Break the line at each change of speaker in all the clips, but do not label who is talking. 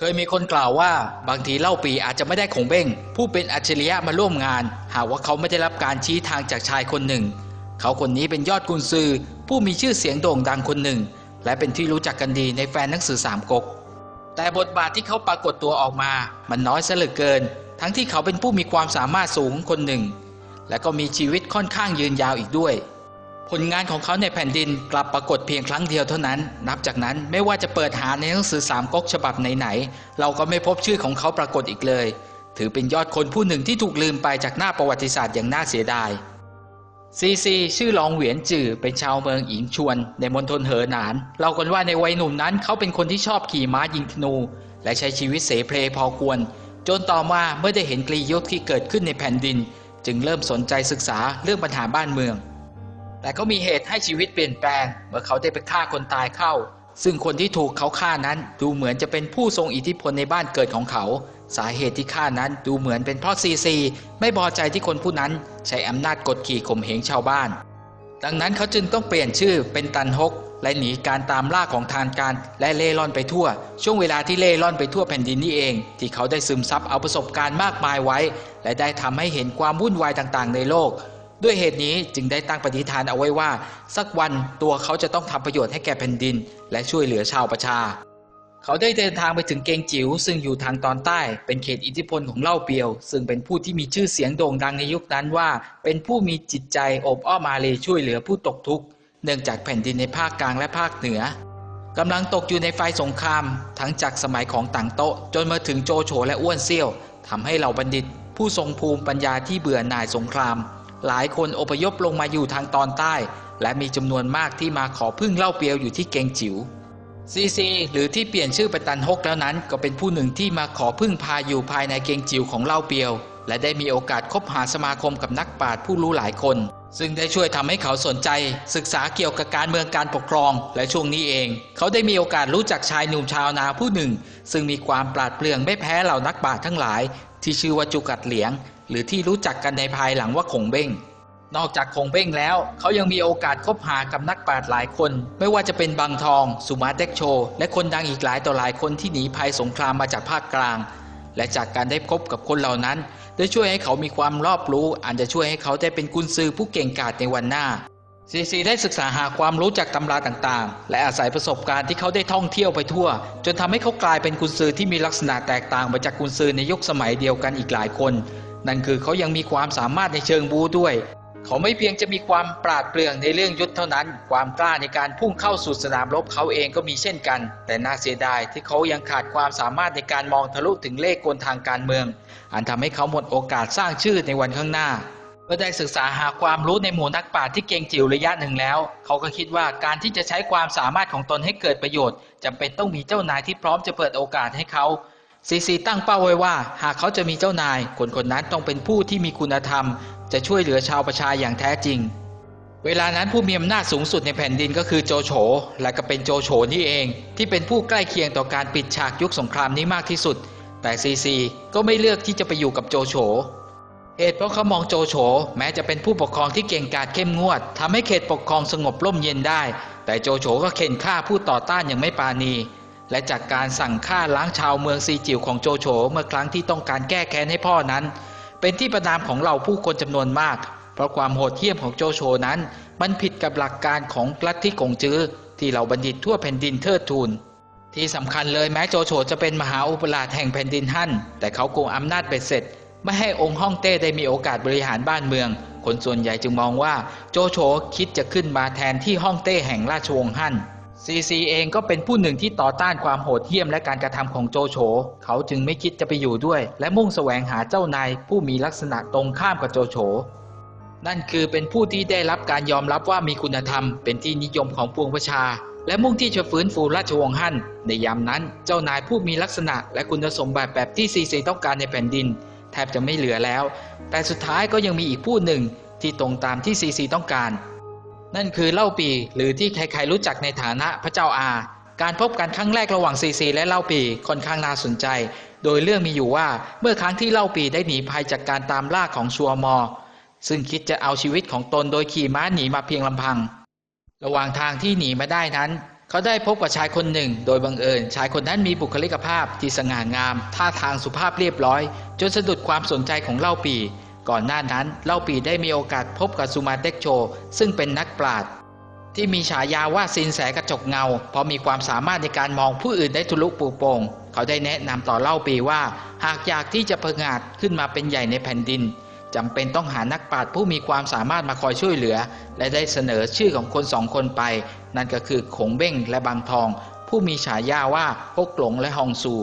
เคยมีคนกล่าวว่าบางทีเล่าปีอาจจะไม่ได้ขงเบ้ง ผู้เป็นอัจฉริยะมาร่วมงาน หากว่าเขาไม่ได้รับการชี้ทางจากชายคนหนึ่ง เขาคนนี้เป็นยอดกุนซือ ผู้มีชื่อเสียงโด่งดังคนหนึ่ง และเป็นที่รู้จักกันดีในแฟนหนังสือสามก๊กแต่บทบาทที่เขาปรากฏตัวออกมา มันน้อยเหลือเกิน ทั้งที่เขาเป็นผู้มีความสามารถสูงคนหนึ่ง และก็มีชีวิตค่อนข้างยืนยาวอีกด้วย ผลงานของเขาในแผ่นดินกลับปรากฏเพียงครั้งเดียวเท่านั้น นับจากนั้นไม่ว่าจะเปิดหาในหนังสือสามก๊กฉบับไหนๆเราก็ไม่พบชื่อของเขาปรากฏอีกเลย ถือเป็นยอดคนผู้หนึ่งที่ถูกลืมไปจากหน้าประวัติศาสตร์อย่างน่าเสียดายซีซีชื่อรองเหวียนจื่อเป็นชาวเมืองอิงชวน ในมณฑลเหอหนานเรากันว่าในวัยหนุ่มนั้นเขาเป็นคนที่ชอบขี่ม้ายิงธนู และใช้ชีวิตเสเพลพอควร จนต่อมาเมื่อได้เห็นกรียุทธที่เกิดขึ้นในแผ่นดิน จึงเริ่มสนใจศึกษาเรื่องปัญหาบ้านเมือง แต่ก็มีเหตุให้ชีวิตเปลี่ยนแปลง เมื่อเขาได้ไปฆ่าคนตายเข้า ซึ่งคนที่ถูกเขาฆ่านั้นดูเหมือนจะเป็นผู้ทรงอิทธิพลในบ้านเกิดของเขา สาเหตุที่ฆ่านั้นดูเหมือนเป็นเพราะซีซีไม่พอใจที่คนผู้นั้นใช้อำนาจกดขี่ข่มเหงชาวบ้าน ดังนั้นเขาจึงต้องเปลี่ยนชื่อเป็นตันฮกและหนีการตามล่าของทานการและเล่ร่อนไปทั่ว ช่วงเวลาที่เล่ร่อนไปทั่วแผ่นดินนี่เอง ที่เขาได้ซึมซับเอาประสบการณ์มากมายไว้ และได้ทำให้เห็นความวุ่นวายต่างๆ ในโลก ด้วยเหตุนี้จึงได้ตั้งปณิธานเอาไว้ว่า สักวันตัวเขาจะต้องทำประโยชน์ให้แก่แผ่นดิน และช่วยเหลือชาวประชา เขาได้เดินทางไปถึงเกงจิ๋วซึ่งอยู่ทางตอนใต้ เป็นเขตอิทธิพลของเล่าเปียว ซึ่งเป็นผู้ที่มีชื่อเสียงโด่งดังในยุคนั้นว่า เป็นผู้มีจิตใจอบอ้อมารีช่วยเหลือผู้ตกทุกข์เนื่องจากแผ่นดินในภาคกลางและภาคเหนือกำลังตกอยู่ในไฟสงคราม ทั้งจากสมัยของต่างโต๊ะ จนมาถึงโจโฉและอ้วนเซี่ยวทำให้เหล่าบัณฑิต ผู้ทรงภูมิปัญญาที่เบื่อหน่ายสงคราม หลายคนอพยพลงมาอยู่ทางตอนใต้ และมีจำนวนมากที่มาขอพึ่งเล่าเปียวอยู่ที่เกงจิ๋วซีซีหรือที่เปลี่ยนชื่อเป็นตันฮกแล้วนั้น ก็เป็นผู้หนึ่งที่มาขอพึ่งพาอยู่ภายในเกงจิ๋วของเล่าเปียว และได้มีโอกาสคบหาสมาคมกับนักปราชญ์ผู้รู้หลายคน ซึ่งได้ช่วยทำให้เขาสนใจ ศึกษาเกี่ยวกับการเมืองการปกครอง และช่วงนี้เอง เขาได้มีโอกาสรู้จักชายหนุ่มชาวนาผู้หนึ่ง ซึ่งมีความปราดเปรื่องไม่แพ้เหล่านักปราชญ์ทั้งหลาย ที่ชื่อว่าจุกัดเหลียง หรือที่รู้จักกันในภายหลังว่าคงเบ้งนอกจากคงเบ้งแล้ว เขายังมีโอกาสคบหากับนักปราชญ์หลายคน ไม่ว่าจะเป็นบางทอง สุมาเต็กโช และคนดังอีกหลายต่อหลายคนที่หนีภัยสงครามมาจากภาคกลาง และจากการได้พบกับคนเหล่านั้น ได้ช่วยให้เขามีความรอบรู้อาจจะช่วยให้เขาได้เป็นกุนซือผู้เก่งกาจในวันหน้าซีซีได้ศึกษาหาความรู้จากตำราต่างๆ และอาศัยประสบการณ์ที่เขาได้ท่องเที่ยวไปทั่ว จนทำให้เขากลายเป็นกุนซือที่มีลักษณะแตกต่างไปจากกุนซือในยุคสมัยเดียวกันอีกหลายคน นั่นคือเขายังมีความสามารถในเชิงบูด้วย เขาไม่เพียงจะมีความปราดเปรื่องในเรื่องยุทธเท่านั้น ความกล้าในการพุ่งเข้าสู่สนามรบเขาเองก็มีเช่นกัน แต่น่าเสียดายที่เขายังขาดความสามารถในการมองทะลุถึงเลขกลทางการเมือง อันทำให้เขาหมดโอกาสสร้างชื่อในวันข้างหน้าเมื่อได้ศึกษาหาความรู้ในหมู่นักปราชญ์ที่เก่งจิ๋วระยะหนึ่งแล้ว เขาก็คิดว่าการที่จะใช้ความสามารถของตนให้เกิดประโยชน์จำเป็นต้องมีเจ้านายที่พร้อมจะเปิดโอกาสให้เขาซีซีตั้งเป้าไว้ว่า หากเขาจะมีเจ้านายคนคนนั้นต้องเป็นผู้ที่มีคุณธรรม จะช่วยเหลือชาวประชาอย่างแท้จริง เวลานั้นผู้มีอำนาจสูงสุดในแผ่นดินก็คือโจโฉ และก็เป็นโจโฉนี่เอง ที่เป็นผู้ใกล้เคียงต่อการปิดฉากยุคสงครามนี้มากที่สุด แต่ซีซีก็ไม่เลือกที่จะไปอยู่กับโจโฉเหตุเพราะเขามองโจโฉแม้จะเป็นผู้ปกครองที่เก่งกาจเข้มงวดทำให้เขตปกครองสงบร่มเย็นได้ แต่โจโฉก็เข็นฆ่าผู้ต่อต้านอย่างไม่ปราณี และจากการสั่งฆ่าล้างชาวเมืองซีจิ๋วของโจโฉเมื่อครั้งที่ต้องการแก้แค้นให้พ่อนั้น เป็นที่ประนามของเราผู้คนจำนวนมาก เพราะความโหดเหี้ยมของโจโฉนั้น มันผิดกับหลักการของลัทธิกงจื้อที่เหล่าบัณฑิตทั่วแผ่นดินเทิดทูนที่สำคัญเลยแม้โจโฉจะเป็นมหาอุปราชแห่งแผ่นดินฮั่น แต่เขาโกงอำนาจเบ็ดเสร็จ ไม่ให้องค์ฮ่องเต้ได้มีโอกาสบริหารบ้านเมือง คนส่วนใหญ่จึงมองว่าโจโฉคิดจะขึ้นมาแทนที่ฮ่องเต้แห่งราชวงศ์ฮั่น ซีซีเองก็เป็นผู้หนึ่งที่ต่อต้านความโหดเหี้ยมและการกระทำของโจโฉ เขาจึงไม่คิดจะไปอยู่ด้วย และมุ่งแสวงหาเจ้านายผู้มีลักษณะตรงข้ามกับโจโฉ นั่นคือเป็นผู้ที่ได้รับการยอมรับว่ามีคุณธรรม เป็นที่นิยมของปวงประชา และมุ่งที่จะฟื้นฟูราชวงศ์ฮั่น ในยามนั้น เจ้านายผู้มีลักษณะ และคุณสมบัติแบบที่ซีซีต้องการในแผ่นดิน แทบจะไม่เหลือแล้ว แต่สุดท้ายก็ยังมีอีกผู้หนึ่งที่ตรงตามที่ซีซีต้องการ นั่นคือเล่าปีหรือที่ใครๆรู้จักในฐานะพระเจ้าอา การพบกันครั้งแรกระหว่างซีซีและเล่าปีค่อนข้างน่าสนใจ โดยเรื่องมีอยู่ว่าเมื่อครั้งที่เล่าปีได้หนีภัยจากการตามล่าของชัวมอ ซึ่งคิดจะเอาชีวิตของตนโดยขี่ม้าหนีมาเพียงลำพัง ระหว่างทางที่หนีมาได้นั้น เขาได้พบกับชายคนหนึ่ง โดยบังเอิญ ชายคนนั้นมีบุคลิกภาพที่สง่างาม ท่าทางสุภาพเรียบร้อย จนสะดุดความสนใจของเล่าปี ก่อนหน้านั้นเล่าปีได้มีโอกาสพบกับสุมาเต็กโช ซึ่งเป็นนักปราชญ์ที่มีฉายาว่าสินแสกระจกเงา เพราะมีความสามารถในการมองผู้อื่นได้ทะลุปูโป่งเขาได้แนะนำต่อเล่าปีว่า หากอยากที่จะผงาดขึ้นมาเป็นใหญ่ในแผ่นดินจำเป็นต้องหานักปราชญ์ผู้มีความสามารถมาคอยช่วยเหลือ และได้เสนอชื่อของคนสองคนไป นั่นก็คือขงเบ้งและบางทอง ผู้มีฉายาว่าฮกหลงและฮองซู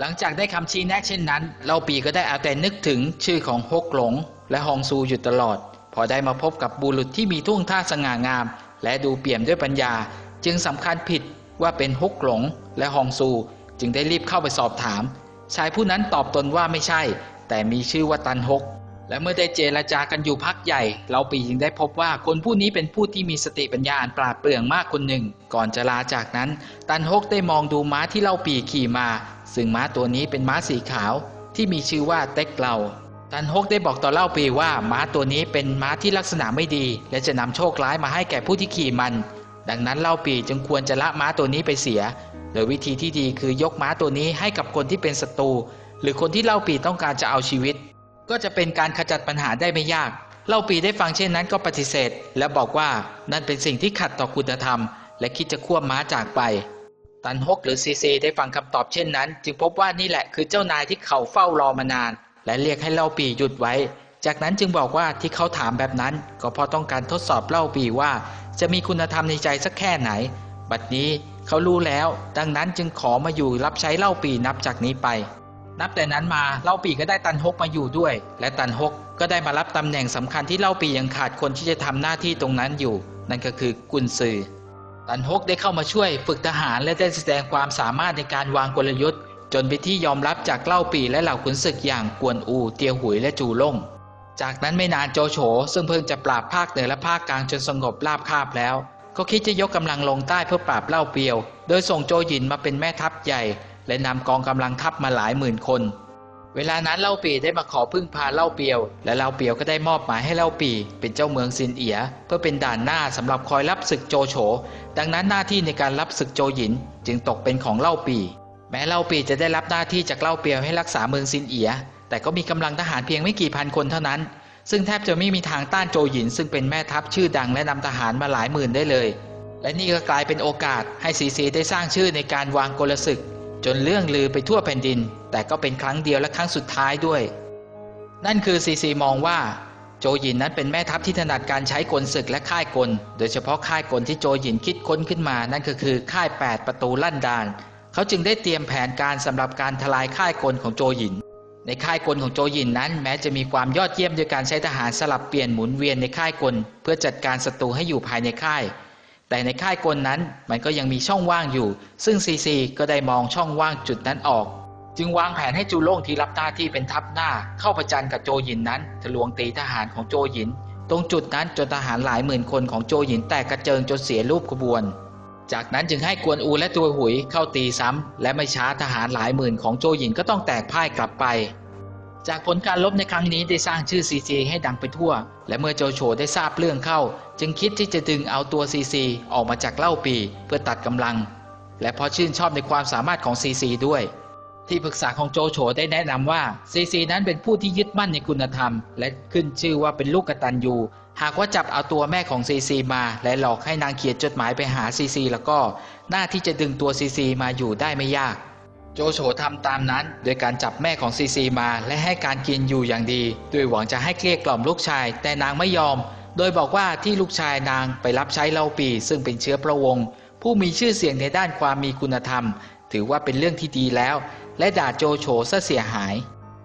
หลังจากได้คำชี้แนะเช่นนั้นเล่าปีก็ได้เอาแต่นึกถึงชื่อของฮกหลง และฮองซูอยู่ตลอด พอได้มาพบกับบุรุษที่มีท่วงท่าสง่างาม และดูเปี่ยมด้วยปัญญา จึงสำคัญผิดว่าเป็นฮกหลงและฮองซู จึงได้รีบเข้าไปสอบถาม ชายผู้นั้นตอบตนว่าไม่ใช่ แต่มีชื่อว่าตันฮก และเมื่อได้เจรจากันอยู่พักใหญ่ เราปีจึงได้พบว่าคนผู้นี้เป็นผู้ที่มีสติปัญญาอันปราดเปรื่องมากคนหนึ่ง ก่อนจะลาจากนั้น ตันฮกได้มองดูม้าที่เล่าปีขี่มา ซึ่งม้าตัวนี้เป็นม้าสีขาวที่มีชื่อว่าเต็กเกลาตันฮกได้บอกต่อเล่าปีว่าม้าตัวนี้เป็นม้าที่ลักษณะไม่ดี และจะนำโชคร้ายมาให้แก่ผู้ที่ขี่มัน ดังนั้นเล่าปีจึงควรจะละม้าตัวนี้ไปเสีย โดยวิธีที่ดีคือยกม้าตัวนี้ให้กับคนที่เป็นศัตรูหรือคนที่เล่าปีต้องการจะเอาชีวิต ก็จะเป็นการขจัดปัญหาได้ไม่ยาก เล่าปีได้ฟังเช่นนั้นก็ปฏิเสธ และบอกว่านั่นเป็นสิ่งที่ขัดต่อคุณธรรม และคิดจะควบม้าจากไป ตันฮกหรือซีซีได้ฟังคำตอบเช่นนั้น จึงพบว่านี่แหละคือเจ้านายที่เขาเฝ้ารอมานาน และเรียกให้เล่าปีหยุดไว้ จากนั้นจึงบอกว่าที่เขาถามแบบนั้น ก็เพราะต้องการทดสอบเล่าปีว่า จะมีคุณธรรมในใจสักแค่ไหน บัดนี้เขารู้แล้ว ดังนั้นจึงขอมาอยู่รับใช้เล่าปีนับจากนี้ไป นับแต่นั้นมาเล่าปีก็ได้ตันฮกมาอยู่ด้วย และตันฮกก็ได้มารับตำแหน่งสำคัญที่เล่าปียังขาดคนที่จะทำหน้าที่ตรงนั้นอยู่ นั่นก็คือกุนซือ ตันฮกได้เข้ามาช่วยฝึกทหารและได้แสดงความสามารถในการวางกลยุทธ์ จนเป็นที่ยอมรับจากเล่าปีและเหล่าขุนศึกอย่างกวนอู เตียวหุยและจูล่ง จากนั้นไม่นานโจโฉซึ่งเพิ่งจะปราบภาคเหนือและภาคกลางจนสงบราบคาบแล้ว ก็คิดจะยกกำลังลงใต้เพื่อปราบเล่าเปียว โดยส่งโจหยินมาเป็นแม่ทัพใหญ่ และนำกองกำลังทัพมาหลายหมื่นคน เวลานั้นเล่าปีได้มาขอพึ่งพาเล่าเปียว และเล่าเปียวก็ได้มอบหมายให้เล่าปี เป็นเจ้าเมืองซินเอีย เพื่อเป็นด่านหน้าสำหรับคอยรับศึกโจโฉ ดังนั้นหน้าที่ในการรับศึกโจหยิน จึงตกเป็นของเล่าปี แม้เล่าปีจะได้รับหน้าที่จากเล่าเปียวให้รักษาเมืองซินเอีย แต่ก็มีกำลังทหารเพียงไม่กี่พันคนเท่านั้น ซึ่งแทบจะไม่มีทางต้านโจหยิน ซึ่งเป็นแม่ทัพชื่อดังและนำทหารมาหลายหมื่นได้เลย และนี่ก็กลายเป็นโอกาสให้ซีซีได้สร้างชื่อในการวางกลศึก จนเรื่องลือไปทั่วแผ่นดิน แต่ก็เป็นครั้งเดียวและครั้งสุดท้ายด้วย นั่นคือซีซีมองว่าโจหยินนั้นเป็นแม่ทัพที่ถนัดการใช้กลศึกและค่ายกล โดยเฉพาะค่ายกลที่โจหยินคิดค้นขึ้นมา นั่นก็คือค่าย 8 ประตูลั่นดาน เขาจึงได้เตรียมแผนการสำหรับการทลายค่ายกลของโจหยิน ในค่ายกลของโจหยินนั้น แม้จะมีความยอดเยี่ยมโดยการใช้ทหารสลับเปลี่ยนหมุนเวียนในค่ายกล เพื่อจัดการศัตรูให้อยู่ภายในค่าย แต่ในค่ายกลนั้นมันก็ยังมีช่องว่างอยู่ ซึ่งซีซีก็ได้มองช่องว่างจุดนั้นออก จึงวางแผนให้จูโล่งที่รับหน้าที่เป็นทัพหน้า เข้าประจันกับโจหยินนั้นทะลวงตีทหารของโจหยิน ตรงจุดนั้นจนทหารหลายหมื่นคนของโจหยินแตกกระเจิงจนเสียรูปขบวน จากนั้นจึงให้กวนอูและตัวหุยเข้าตีซ้ำและไม่ช้าทหารหลายหมื่นของโจหยินก็ต้องแตกพ่ายกลับไป จากผลการลบในครั้งนี้ได้สร้างชื่อซีซีให้ดังไปทั่ว และเมื่อโจโฉได้ทราบเรื่องเข้า จึงคิดที่จะดึงเอาตัวซีซีออกมาจากเล่าปีเพื่อตัดกำลัง และเพราะชื่นชอบในความสามารถของซีซีด้วย ที่ปรึกษาของโจโฉได้แนะนำว่าซีซีนั้นเป็นผู้ที่ยึดมั่นในคุณธรรม และขึ้นชื่อว่าเป็นลูกกตัญญูหากว่าจับเอาตัวแม่ของซีซีมา และหลอกให้นางเขียนจดหมายไปหาซีซีแล้วก็ หน้าที่จะดึงตัวซีซีมาอยู่ได้ไม่ยาก โจโฉทำตามนั้น โดยการจับแม่ของซีซีมาและให้การกินอยู่อย่างดี ด้วยหวังจะให้เกลี้ยกล่อมลูกชาย แต่นางไม่ยอม โดยบอกว่าที่ลูกชายนางไปรับใช้เล่าปี ซึ่งเป็นเชื้อพระวงศ์ผู้มีชื่อเสียงในด้านความมีคุณธรรม ถือว่าเป็นเรื่องที่ดีแล้ว และด่าโจโฉซะเสียหาย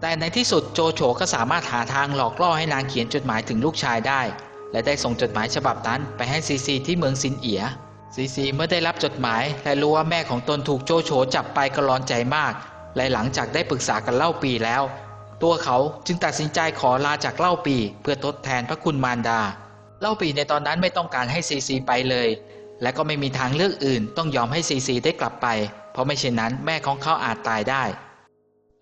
แต่ในที่สุดโจโฉก็สามารถหาทางหลอกล่อให้นางเขียนจดหมายถึงลูกชายได้ และได้ส่งจดหมายฉบับนั้นไปให้ซีซีที่เมืองซินเอีย ซีซีเมื่อได้รับจดหมาย และรู้ว่าแม่ของตนถูกโจโฉจับไปก็ร้อนใจมาก และหลังจากได้ปรึกษากันเล่าปีแล้ว ตัวเขาจึงตัดสินใจขอลาจากเล่าปี เพื่อทดแทนพระคุณมารดา เล่าปีในตอนนั้นไม่ต้องการให้ซีซีไปเลย และก็ไม่มีทางเลือกอื่น ต้องยอมให้ซีซีได้กลับไป เพราะไม่เช่นนั้นแม่ของเขาอาจตายได้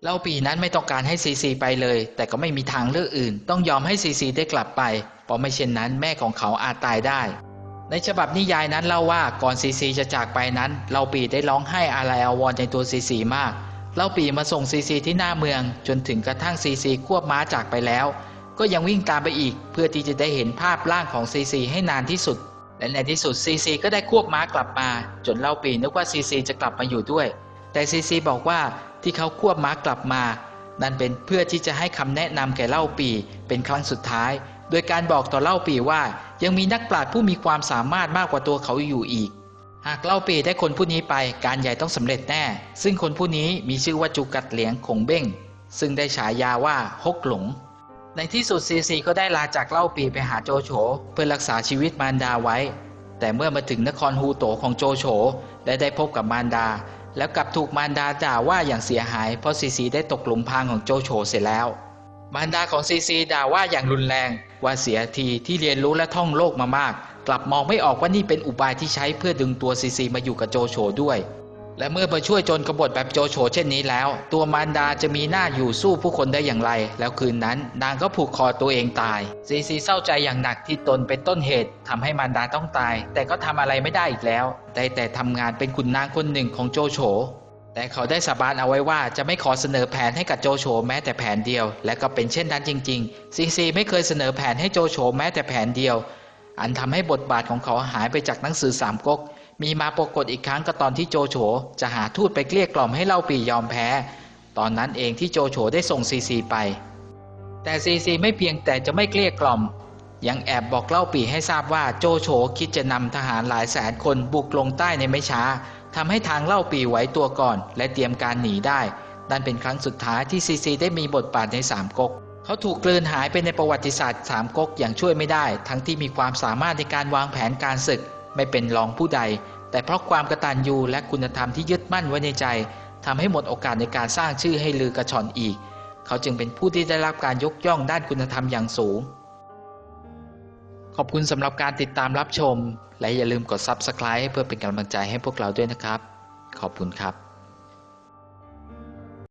เล่าปีนั้นไม่ต้องการให้ซีซีไปเลย แต่ก็ไม่มีทางเลือกอื่น ต้องยอมให้ซีซีได้กลับไป เพราะไม่เช่นนั้นแม่ของเขาอาจตายได้ ในฉบับนิยายนั้นเล่าว่าก่อนซีซีจะจากไปนั้นเล่าปีได้ร้องไห้อาลัยอาวรในตัวซีซีมากเล่าปีมาส่งซีซีที่หน้าเมือง จนถึงกระทั่งซีซีควบม้าจากไปแล้ว ก็ยังวิ่งตามไปอีก เพื่อที่จะได้เห็นภาพร่างของซีซีให้นานที่สุด และในที่สุดซีซีก็ได้ควบม้ากลับมา จนเล่าปีนึกว่าซีซีจะกลับมาอยู่ด้วย แต่ซีซีบอกว่าที่เขาควบม้ากลับมา นั่นเป็นเพื่อที่จะให้คำแนะนำแก่เล่าปีเป็นครั้งสุดท้าย โดยการบอกต่อเล่าปีว่า ยังมีนักปราชญ์ผู้มีความสามารถมากกว่าตัวเขาอยู่อีก หากเล่าปีได้คนผู้นี้ไปการใหญ่ต้องสำเร็จแน่ ซึ่งคนผู้นี้มีชื่อว่าจูกัดเหลียงคงเบ้ง ซึ่งได้ฉายาว่าฮกหลง ในที่สุดซีซีก็ได้ลาจากเล่าปีไปหาโจโฉเพื่อรักษาชีวิตมารดาไว้ แต่เมื่อมาถึงนครฮูโตของโจโฉและได้พบกับมารดา แล้วกลับถูกมารดาด่าว่าอย่างเสียหาย เพราะซีซีได้ตกหลุมพรางของโจโฉเสร็จแล้ว มารดาของซีซีด่าว่าอย่างรุนแรง ว่าเสียทีที่เรียนรู้และท่องโลกมามาก กลับมองไม่ออกว่านี่เป็นอุบายที่ใช้เพื่อดึงตัวซีซีมาอยู่กับโจโฉด้วย และเมื่อมาช่วยโจรกบฏแบบโจโฉเช่นนี้แล้ว ตัวมารดาจะมีหน้าอยู่สู้ผู้คนได้อย่างไร แล้วคืนนั้นนางก็ผูกคอตัวเองตาย ซีซีเศร้าใจอย่างหนักที่ตนเป็นต้นเหตุทำให้มารดาต้องตาย แต่ก็ทำอะไรไม่ได้อีกแล้ว ได้แต่ทำงานเป็นขุนนางคนหนึ่งของโจโฉ แต่เขาได้สาบานเอาไว้ว่าจะไม่ขอเสนอแผนให้กับโจโฉแม้แต่แผนเดียว และก็เป็นเช่นนั้นจริงๆ ซีซีไม่เคยเสนอแผนให้โจโฉแม้แต่แผนเดียว อันทำให้บทบาทของเขาหายไปจากหนังสือสามก๊ก มีมาปรากฏอีกครั้งก็ตอนที่โจโฉจะหาทูตไปเกลี้ยกล่อมให้เล่าปียอมแพ้ ตอนนั้นเองที่โจโฉได้ส่งซีซีไป แต่ซีซีไม่เพียงแต่จะไม่เกลี้ยกล่อม ยังแอบบอกเล่าปีให้ทราบว่าโจโฉคิดจะนำทหารหลายแสนคนบุกลงใต้ในไม่ช้า ทำให้ทางเล่าปีไหวตัวก่อน และเตรียมการหนีได้นั่นเป็นครั้งสุดท้ายที่ซีซีได้มีบทบาทในสามก๊กเขาถูกกลืนหายไปในประวัติศาสตร์สามก๊กอย่างช่วยไม่ได้ ทั้งที่มีความสามารถในการวางแผนการศึก ไม่เป็นรองผู้ใด แต่เพราะความกระตัญญูและคุณธรรมที่ยึดมั่นไว้ในใจทำให้หมดโอกาสในการสร้างชื่อให้ลือกระชอนอีก เขาจึงเป็นผู้ที่ได้รับการยกย่องด้านคุณธรรมอย่างสูง ขอบคุณสำหรับการติดตามรับชม และอย่าลืมกด Subscribe เพื่อเป็นกำลังใจให้พวกเราด้วยนะครับ ขอบคุณครับ